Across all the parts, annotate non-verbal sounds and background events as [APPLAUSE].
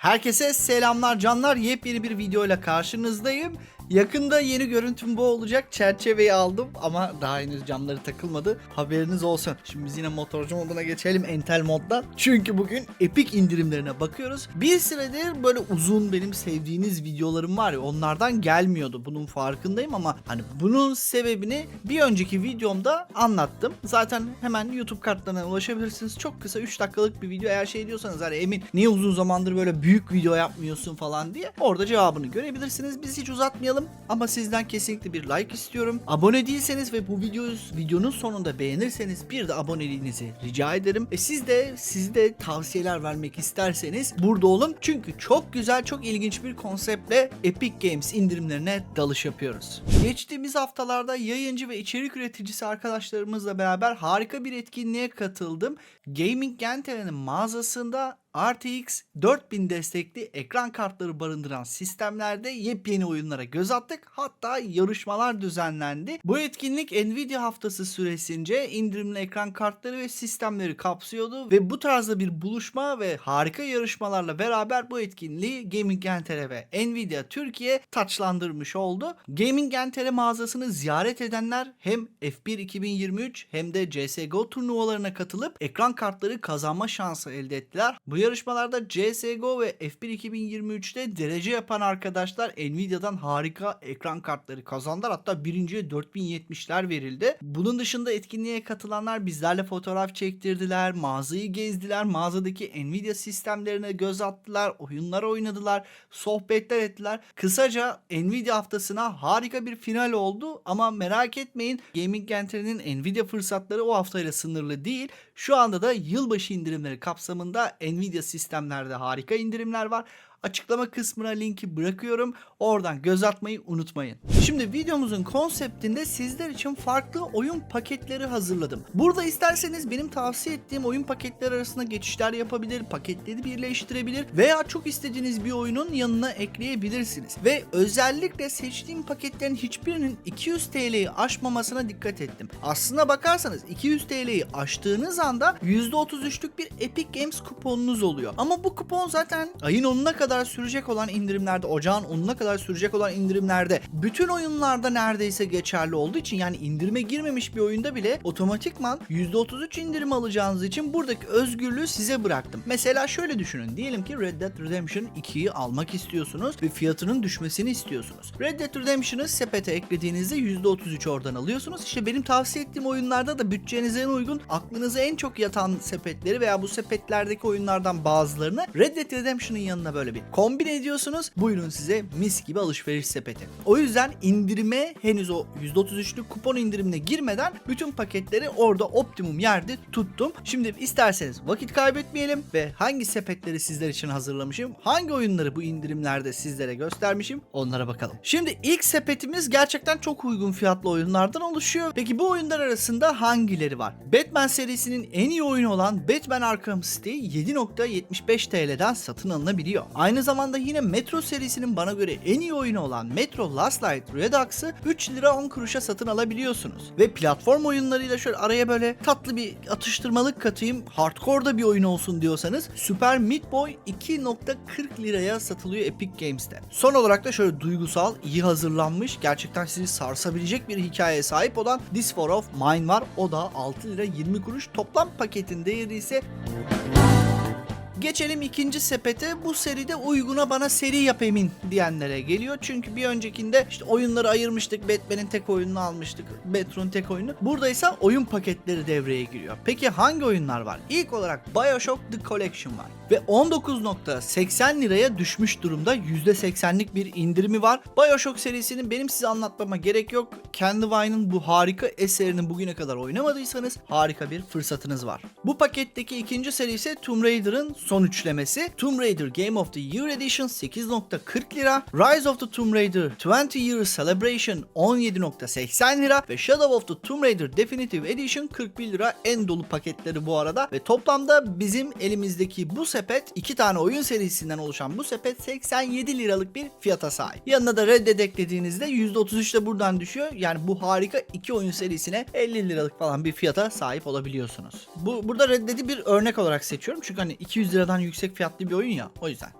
Herkese selamlar canlar. Yepyeni bir videoyla karşınızdayım. Yakında yeni görüntüm bu olacak. Çerçeveyi aldım ama daha henüz camları takılmadı. Haberiniz olsun. Şimdi biz yine motorcu moduna geçelim Entel moddan. Çünkü bugün Epic indirimlerine bakıyoruz. Bir süredir böyle uzun benim sevdiğiniz videolarım var ya onlardan gelmiyordu. Bunun farkındayım ama hani bunun sebebini bir önceki videomda anlattım. Zaten hemen YouTube kartlarına ulaşabilirsiniz. Çok kısa 3 dakikalık bir video eğer şey diyorsanız hani Emin niye uzun zamandır böyle büyük video yapmıyorsun falan diye orada cevabını görebilirsiniz. Biz hiç uzatmayalım ama sizden kesinlikle bir like istiyorum. Abone değilseniz ve bu videoyu videonun sonunda beğenirseniz bir de aboneliğinizi rica ederim. E siz de siz de tavsiyeler vermek isterseniz burada olun. Çünkü çok güzel, çok ilginç bir konseptle Epic Games indirimlerine dalış yapıyoruz. Geçtiğimiz haftalarda yayıncı ve içerik üreticisi arkadaşlarımızla beraber harika bir etkinliğe katıldım. Gaming Gentere'nin mağazasında RTX 4000 destekli ekran kartları barındıran sistemlerde yepyeni oyunlara göz attık. Hatta yarışmalar düzenlendi. Bu etkinlik Nvidia haftası süresince indirimli ekran kartları ve sistemleri kapsıyordu ve bu tarzda bir buluşma ve harika yarışmalarla beraber bu etkinliği Gaming Gentere ve Nvidia Türkiye taçlandırmış oldu. Gaming Gentere mağazasını ziyaret edenler hem F1 2023 hem de CSGO turnuvalarına katılıp ekran kartları kazanma şansı elde ettiler. Bu yarışmalarda CSGO ve F1 2023'te derece yapan arkadaşlar Nvidia'dan harika ekran kartları kazandılar. Hatta birinciye 4070'ler verildi. Bunun dışında etkinliğe katılanlar bizlerle fotoğraf çektirdiler, mağazayı gezdiler, mağazadaki Nvidia sistemlerine göz attılar, oyunlar oynadılar, sohbetler ettiler. Kısaca Nvidia haftasına harika bir final oldu ama merak etmeyin Gaming Gentere'nin Nvidia fırsatları o haftayla sınırlı değil. Şu anda da yılbaşı indirimleri kapsamında Nvidia sistemlerde harika indirimler var. Açıklama kısmına linki bırakıyorum. Oradan göz atmayı unutmayın. Şimdi videomuzun konseptinde sizler için farklı oyun paketleri hazırladım. Burada isterseniz benim tavsiye ettiğim oyun paketleri arasında geçişler yapabilir, paketleri birleştirebilir veya çok istediğiniz bir oyunun yanına ekleyebilirsiniz. Ve özellikle seçtiğim paketlerin hiçbirinin 200 TL'yi aşmamasına dikkat ettim. Aslına bakarsanız 200 TL'yi aştığınız anda %33'lük bir Epic Games kuponunuz oluyor. Ama bu kupon zaten ayın 10'una kadar sürecek olan indirimlerde, ocağın 10'una kadar sürecek olan indirimlerde bütün oyunlarda neredeyse geçerli olduğu için yani indirime girmemiş bir oyunda bile otomatikman %33 indirim alacağınız için buradaki özgürlüğü size bıraktım. Mesela şöyle düşünün. Diyelim ki Red Dead Redemption 2'yi almak istiyorsunuz ve fiyatının düşmesini istiyorsunuz. Red Dead Redemption'ı sepete eklediğinizde %33 oradan alıyorsunuz. İşte benim tavsiye ettiğim oyunlarda da bütçenize en uygun, aklınıza en çok yatan sepetleri veya bu sepetlerdeki oyunlardan bazılarını Red Dead Redemption'ın yanına böyle bir kombin ediyorsunuz. Buyurun size mis gibi alışveriş sepeti. O yüzden indirime henüz o %33'lük kupon indirimine girmeden bütün paketleri orada optimum yerde tuttum. Şimdi isterseniz vakit kaybetmeyelim ve hangi sepetleri sizler için hazırlamışım, hangi oyunları bu indirimlerde sizlere göstermişim onlara bakalım. Şimdi ilk sepetimiz gerçekten çok uygun fiyatlı oyunlardan oluşuyor. Peki bu oyunlar arasında hangileri var? Batman serisinin en iyi oyunu olan Batman Arkham City 7.75 TL'den satın alınabiliyor. Aynı zamanda yine Metro serisinin bana göre en iyi oyunu olan Metro Last Light Redux'ı 3 lira 10 kuruşa satın alabiliyorsunuz. Ve platform oyunlarıyla şöyle araya böyle tatlı bir atıştırmalık katayım, hardcore'da bir oyun olsun diyorsanız Super Meat Boy 2.40 liraya satılıyor Epic Games'te. Son olarak da şöyle duygusal, iyi hazırlanmış, gerçekten sizi sarsabilecek bir hikayeye sahip olan This War of Mine var. O da 6 lira 20 kuruş. Toplam paketin değeri ise Geçelim ikinci sepete. Bu seride uyguna bana seri yap emin diyenlere geliyor. Çünkü bir öncekinde işte oyunları ayırmıştık. Batman'in tek oyununu almıştık. Metro'nun tek oyunu. Burada ise oyun paketleri devreye giriyor. Peki hangi oyunlar var? İlk olarak BioShock The Collection var. Ve 19.80 liraya düşmüş durumda. %80'lik bir indirimi var. BioShock serisinin benim size anlatmama gerek yok. Candy Wine'ın bu harika eserini bugüne kadar oynamadıysanız harika bir fırsatınız var. Bu paketteki ikinci seri ise Tomb Raider'ın son üçlemesi. Tomb Raider Game of the Year Edition 8.40 lira. Rise of the Tomb Raider 20 Year Celebration 17.80 lira. Ve Shadow of the Tomb Raider Definitive Edition 41 lira. En dolu paketleri bu arada. Ve toplamda bizim elimizdeki bu sepet iki tane oyun serisinden oluşan bu sepet 87 liralık bir fiyata sahip. Yanına da Red Dead eklediğinizde %33 de buradan düşüyor. Yani bu harika iki oyun serisine 50 liralık falan bir fiyata sahip olabiliyorsunuz. Bu burada Red Dead'i bir örnek olarak seçiyorum. Çünkü hani 200 liradan yüksek fiyatlı bir oyun ya. O yüzden.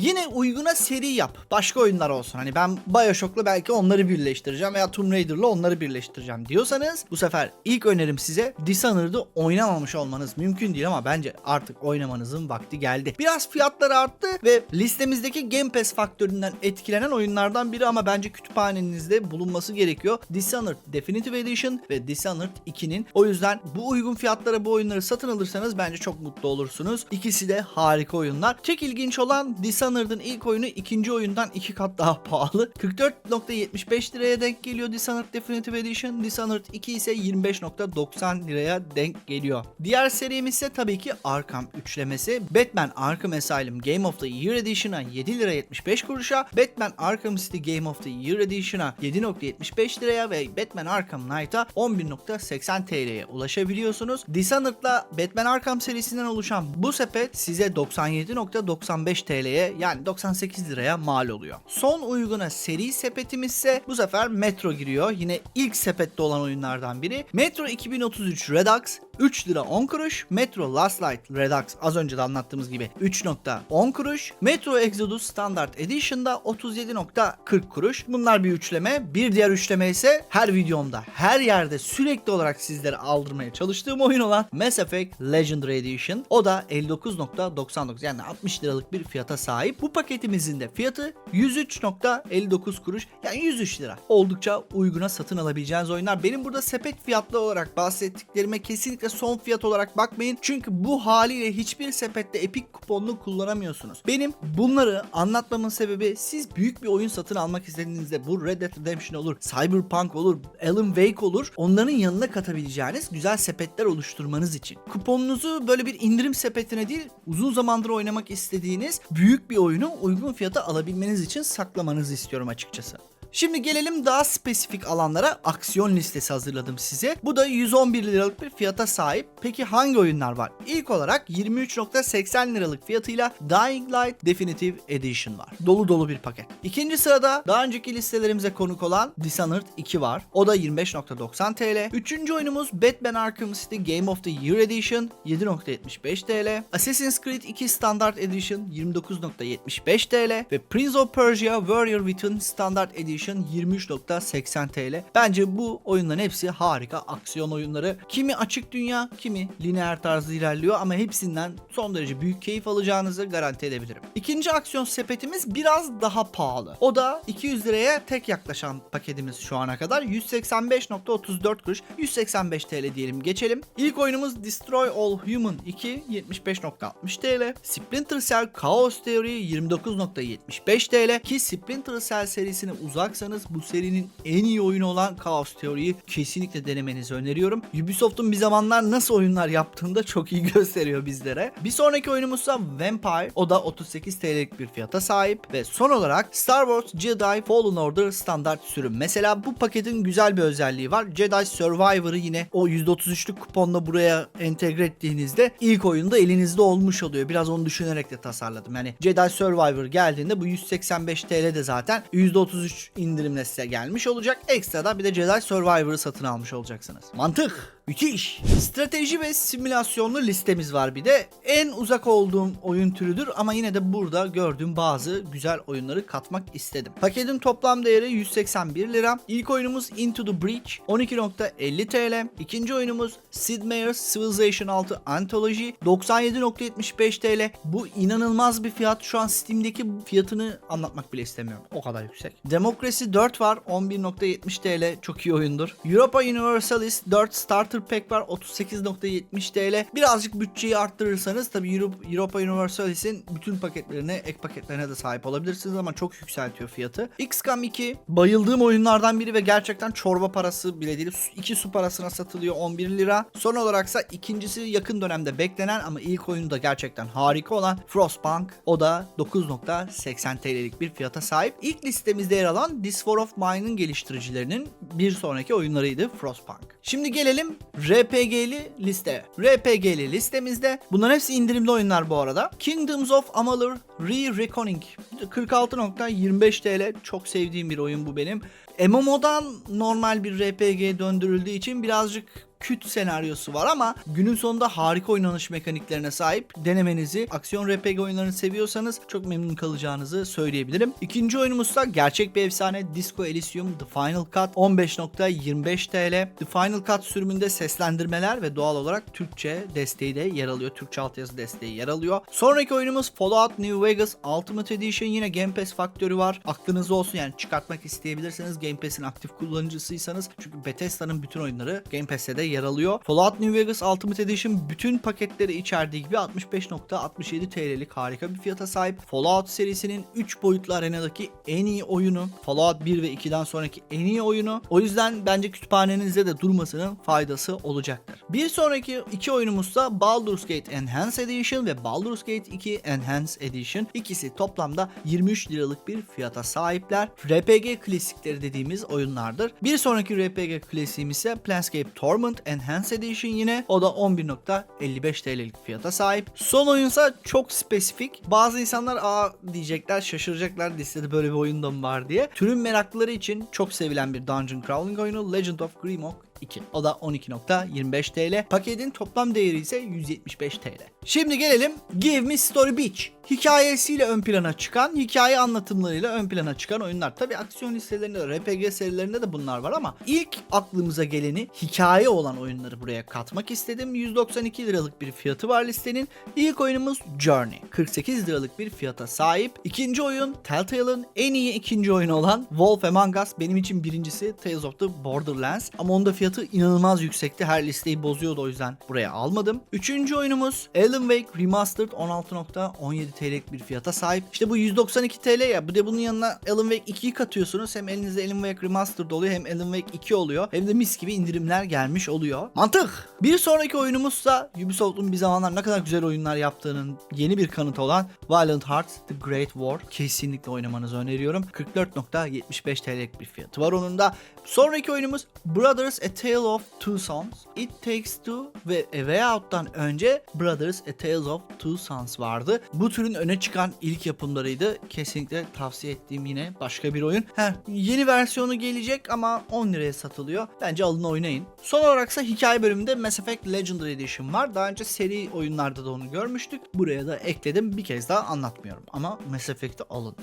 Yine uyguna seri yap. Başka oyunlar olsun. Hani ben Bioshock'la belki onları birleştireceğim veya Tomb Raider'la onları birleştireceğim diyorsanız bu sefer ilk önerim size Dishonored'ı oynamamış olmanız mümkün değil ama bence artık oynamanızın vakti geldi. Biraz fiyatları arttı ve listemizdeki Game Pass faktöründen etkilenen oyunlardan biri ama bence kütüphanenizde bulunması gerekiyor. Dishonored Definitive Edition ve Dishonored 2'nin. O yüzden bu uygun fiyatlara bu oyunları satın alırsanız bence çok mutlu olursunuz. İkisi de harika oyunlar. Tek ilginç olan Dishonored'ın ilk oyunu ikinci oyundan iki kat daha pahalı. 44.75 liraya denk geliyor Dishonored Definitive Edition. Dishonored 2 ise 25.90 liraya denk geliyor. Diğer serimiz ise tabii ki Arkham üçlemesi. Batman Arkham Asylum Game of the Year Edition'a 7 lira 75 kuruşa, Batman Arkham City Game of the Year Edition'a 7.75 liraya ve Batman Arkham Knight'a 11.80 TL'ye ulaşabiliyorsunuz. Dishonored'la Batman Arkham serisinden oluşan bu sepet size 97.95 TL'ye yani 98 liraya mal oluyor. Son uyguna seri sepetimiz ise bu sefer Metro giriyor. Yine ilk sepette olan oyunlardan biri. Metro 2033 Redux 3 lira 10 kuruş. Metro Last Light Redux az önce de anlattığımız gibi 3.10 kuruş. Metro Exodus Standard Edition'da 37.40 kuruş. Bunlar bir üçleme. Bir diğer üçleme ise her videomda, her yerde sürekli olarak sizlere aldırmaya çalıştığım oyun olan Mass Effect Legendary Edition. O da 59.99 yani 60 liralık bir fiyata sahip. Bu paketimizin de fiyatı 103.59 kuruş yani 103 lira. Oldukça uyguna satın alabileceğiniz oyunlar. Benim burada sepet fiyatlı olarak bahsettiklerime kesinlikle son fiyat olarak bakmayın. Çünkü bu haliyle hiçbir sepette Epic kuponunu kullanamıyorsunuz. Benim bunları anlatmamın sebebi siz büyük bir oyun satın almak istediğinizde bu Red Dead Redemption olur, Cyberpunk olur, Alan Wake olur. Onların yanına katabileceğiniz güzel sepetler oluşturmanız için. Kuponunuzu böyle bir indirim sepetine değil, uzun zamandır oynamak istediğiniz büyük bir oyunu uygun fiyata alabilmeniz için saklamanızı istiyorum açıkçası. Şimdi gelelim daha spesifik alanlara aksiyon listesi hazırladım size. Bu da 111 liralık bir fiyata sahip. Peki hangi oyunlar var? İlk olarak 23.80 liralık fiyatıyla Dying Light Definitive Edition var. Dolu dolu bir paket. İkinci sırada daha önceki listelerimize konuk olan Dishonored 2 var. O da 25.90 TL. Üçüncü oyunumuz Batman Arkham City Game of the Year Edition 7.75 TL. Assassin's Creed 2 Standard Edition 29.75 TL ve Prince of Persia Warrior Within Standard Edition 23.80 TL. Bence bu oyunların hepsi harika aksiyon oyunları. Kimi açık dünya, kimi lineer tarzda ilerliyor ama hepsinden son derece büyük keyif alacağınızı garanti edebilirim. İkinci aksiyon sepetimiz biraz daha pahalı. O da 200 liraya tek yaklaşan paketimiz şu ana kadar 185.34 kuruş. 185 TL diyelim geçelim. İlk oyunumuz Destroy All Human 2 75.60 TL. Splinter Cell Chaos Theory 29.75 TL ki Splinter Cell serisine uzaksanız bu serinin en iyi oyunu olan Chaos Theory'yi kesinlikle denemenizi öneriyorum. Ubisoft'un bir zamanlar nasıl oyunlar yaptığını da çok iyi [LAUGHS] gösteriyor bizlere. Bir sonraki oyunumuzsa Vampire. O da 38 TL'lik bir fiyata sahip ve son olarak Star Wars Jedi Fallen Order standart sürüm. Mesela bu paketin güzel bir özelliği var. Jedi Survivor'ı yine o %33'lük kuponla buraya entegre ettiğinizde ilk oyunda elinizde olmuş oluyor. Biraz onu düşünerek de tasarladım. Yani Jedi Survivor geldiğinde bu 185 TL de zaten %33 indirimle size gelmiş olacak. Ekstra da bir de Jedi Survivor'ı satın almış olacaksınız. Mantık. Müthiş. Strateji ve simülasyonlu listemiz var bir de. En uzak olduğum oyun türüdür ama yine de burada gördüğüm bazı güzel oyunları katmak istedim. Paketin toplam değeri 181 lira. İlk oyunumuz Into the Breach 12.50 TL. İkinci oyunumuz Sid Meier's Civilization 6 Anthology 97.75 TL. Bu inanılmaz bir fiyat. Şu an Steam'deki fiyatını anlatmak bile istemiyorum. O kadar yüksek. Democracy 4 var 11.70 TL. Çok iyi oyundur. Europa Universalis 4 Starter Pack var 38.70 TL. Birazcık bütçeyi arttırırsanız tabii Euro- Europa Universalis'in bütün paketlerine, ek paketlerine de sahip olabilirsiniz ama çok yükseltiyor fiyatı. XCOM 2 bayıldığım oyunlardan biri ve gerçekten çorba parası bile değil. 2 su parasına satılıyor 11 lira. Son olaraksa ikincisi yakın dönemde beklenen ama ilk oyunu da gerçekten harika olan Frostpunk. O da 9.80 TL'lik bir fiyata sahip. İlk listemizde yer alan This War of Mine'ın geliştiricilerinin bir sonraki oyunlarıydı Frostpunk. Şimdi gelelim RPG'li liste. RPG'li listemizde bunların hepsi indirimli oyunlar bu arada. Kingdoms of Amalur Re-Reckoning 46.25 TL. Çok sevdiğim bir oyun bu benim. MMO'dan normal bir RPG döndürüldüğü için birazcık küt senaryosu var ama günün sonunda harika oynanış mekaniklerine sahip denemenizi aksiyon RPG oyunlarını seviyorsanız çok memnun kalacağınızı söyleyebilirim. İkinci oyunumuz da gerçek bir efsane Disco Elysium The Final Cut 15.25 TL. The Final Cut sürümünde seslendirmeler ve doğal olarak Türkçe desteği de yer alıyor. Türkçe altyazı desteği yer alıyor. Sonraki oyunumuz Fallout New Vegas Ultimate Edition yine Game Pass faktörü var. Aklınızda olsun yani çıkartmak isteyebilirsiniz Game Pass'in aktif kullanıcısıysanız. Çünkü Bethesda'nın bütün oyunları Game Pass'te de yer alıyor. Fallout New Vegas Ultimate Edition bütün paketleri içerdiği gibi 65.67 TL'lik harika bir fiyata sahip. Fallout serisinin 3 boyutlu arenadaki en iyi oyunu. Fallout 1 ve 2'den sonraki en iyi oyunu. O yüzden bence kütüphanenizde de durmasının faydası olacaktır. Bir sonraki iki oyunumuz da Baldur's Gate Enhanced Edition ve Baldur's Gate 2 Enhanced Edition. İkisi toplamda 23 liralık bir fiyata sahipler. RPG klasikleri dediğimiz oyunlardır. Bir sonraki RPG klasiğim ise Planescape Torment Enhanced Edition yine. O da 11.55 TL'lik fiyata sahip. Son oyunsa çok spesifik. Bazı insanlar aa diyecekler şaşıracaklar listede böyle bir oyun da mı var diye. Türün meraklıları için çok sevilen bir Dungeon Crawling oyunu Legend of Grimrock 2. O da 12.25 TL. Paketin toplam değeri ise 175 TL. Şimdi gelelim Give Me Story Beach. Hikayesiyle ön plana çıkan, hikaye anlatımlarıyla ön plana çıkan oyunlar. Tabi aksiyon listelerinde de, RPG serilerinde de bunlar var ama ilk aklımıza geleni hikaye olan oyunları buraya katmak istedim. 192 liralık bir fiyatı var listenin. İlk oyunumuz Journey. 48 liralık bir fiyata sahip. İkinci oyun Telltale'ın en iyi ikinci oyunu olan Wolf Among Us. Benim için birincisi Tales of the Borderlands. Ama onun da fiyatı inanılmaz yüksekti. Her listeyi bozuyordu o yüzden buraya almadım. Üçüncü oyunumuz Alan Wake Remastered 16.17 TL'lik bir fiyata sahip. İşte bu 192 TL ya. Bir de bunun yanına Alan Wake 2'yi katıyorsunuz. Hem elinizde Alan Wake Remastered oluyor hem Alan Wake 2 oluyor. Hem de mis gibi indirimler gelmiş oluyor. Mantık. Bir sonraki oyunumuzsa Ubisoft'un bir zamanlar ne kadar güzel oyunlar yaptığının yeni bir kanıtı olan Violent Hearts The Great War. Kesinlikle oynamanızı öneriyorum. 44.75 TL'lik bir fiyatı var onun da. Sonraki oyunumuz Brothers A Tale of Two Sons. It Takes Two ve A Way Out'tan önce Brothers A Tale of Two Sons vardı. Bu türün öne çıkan ilk yapımlarıydı. Kesinlikle tavsiye ettiğim yine başka bir oyun. Heh, yeni versiyonu gelecek ama 10 liraya satılıyor. Bence alın oynayın. Son olarak ise hikaye bölümünde Mass Effect Legendary Edition var. Daha önce seri oyunlarda da onu görmüştük. Buraya da ekledim. Bir kez daha anlatmıyorum. Ama Mass Effect'i alın.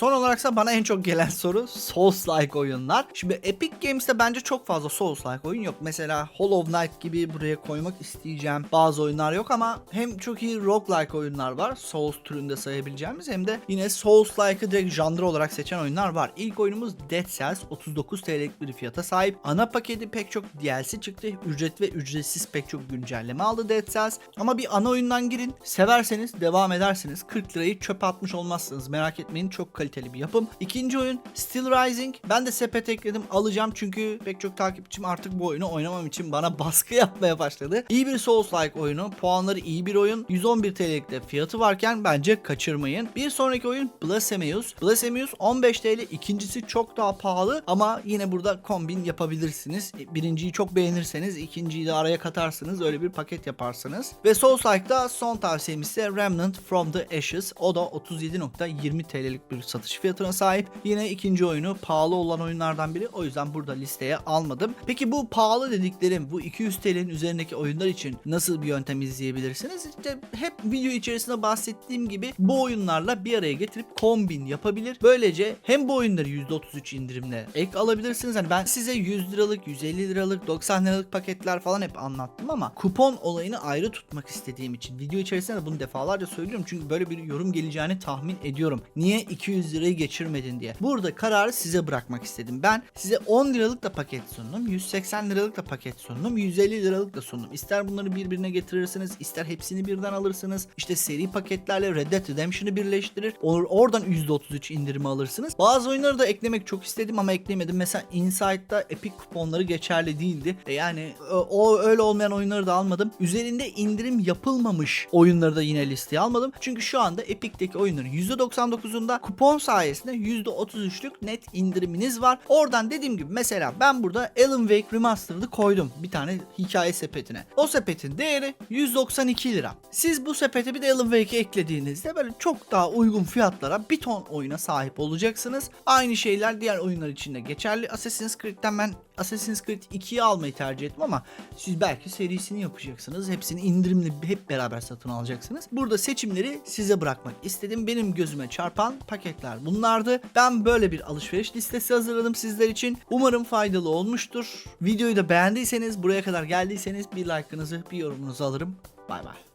Son olaraksa bana en çok gelen soru Souls-like oyunlar. Şimdi Epic Games'te bence çok fazla Souls-like oyun yok. Mesela Hollow Knight gibi buraya koymak isteyeceğim bazı oyunlar yok ama hem çok iyi roguelike oyunlar var. Souls türünde sayabileceğimiz hem de yine Souls-like'ı direkt janrı olarak seçen oyunlar var. İlk oyunumuz Dead Cells 39 TL'lik bir fiyata sahip. Ana paketi pek çok DLC çıktı. Ücret ve ücretsiz pek çok güncelleme aldı Dead Cells. Ama bir ana oyundan girin. Severseniz devam edersiniz. 40 lirayı çöpe atmış olmazsınız. Merak etmeyin çok kaliteli bir yapım. İkinci oyun Still Rising. Ben de sepete ekledim. Alacağım çünkü pek çok takipçim artık bu oyunu oynamam için bana [LAUGHS] baskı yapmaya başladı. İyi bir Souls-like oyunu. Puanları iyi bir oyun. 111 TL'lik de fiyatı varken bence kaçırmayın. Bir sonraki oyun Blasphemous. Blasphemous 15 TL. İkincisi çok daha pahalı ama yine burada kombin yapabilirsiniz. Birinciyi çok beğenirseniz ikinciyi de araya katarsınız. Öyle bir paket yaparsınız. Ve Souls-like'da son tavsiyemiz ise Remnant from the Ashes. O da 37.20 TL'lik bir satış fiyatına sahip. Yine ikinci oyunu pahalı olan oyunlardan biri. O yüzden burada listeye almadım. Peki bu pahalı dediklerim bu 200 TL'nin üzerindeki oyunlar için nasıl bir yöntem izleyebilirsiniz? İşte hep video içerisinde bahsettiğim gibi bu oyunlarla bir araya getirip kombin yapabilir. Böylece hem bu oyunları %33 indirimle ek alabilirsiniz. Hani ben size 100 liralık, 150 liralık, 90 liralık paketler falan hep anlattım ama kupon olayını ayrı tutmak istediğim için video içerisinde de bunu defalarca söylüyorum. Çünkü böyle bir yorum geleceğini tahmin ediyorum. Niye 200 lirayı geçirmedin diye. Burada kararı size bırakmak istedim. Ben size 10 liralık da paket sundum. 180 liralık da paket sundum. 150 liralık da sundum. İster bunları birbirine getirirsiniz, ister hepsini birden alırsınız. İşte seri paketlerle Red Dead Redemption'ı birleştirir. Or oradan %33 indirimi alırsınız. Bazı oyunları da eklemek çok istedim ama eklemedim. Mesela Inside'da Epic kuponları geçerli değildi. E yani o, o öyle olmayan oyunları da almadım. Üzerinde indirim yapılmamış oyunları da yine listeye almadım. Çünkü şu anda Epic'teki oyunların %99'unda kupon kupon sayesinde %33'lük net indiriminiz var. Oradan dediğim gibi mesela ben burada Alan Wake Remastered'ı koydum bir tane hikaye sepetine. O sepetin değeri 192 lira. Siz bu sepete bir de Alan Wake'i eklediğinizde böyle çok daha uygun fiyatlara bir ton oyuna sahip olacaksınız. Aynı şeyler diğer oyunlar için de geçerli. Assassin's Creed'den ben Assassin's Creed 2'yi almayı tercih ettim ama siz belki serisini yapacaksınız. Hepsini indirimli hep beraber satın alacaksınız. Burada seçimleri size bırakmak istedim. Benim gözüme çarpan paketler bunlardı. Ben böyle bir alışveriş listesi hazırladım sizler için. Umarım faydalı olmuştur. Videoyu da beğendiyseniz, buraya kadar geldiyseniz bir like'ınızı, bir yorumunuzu alırım. Bay bay.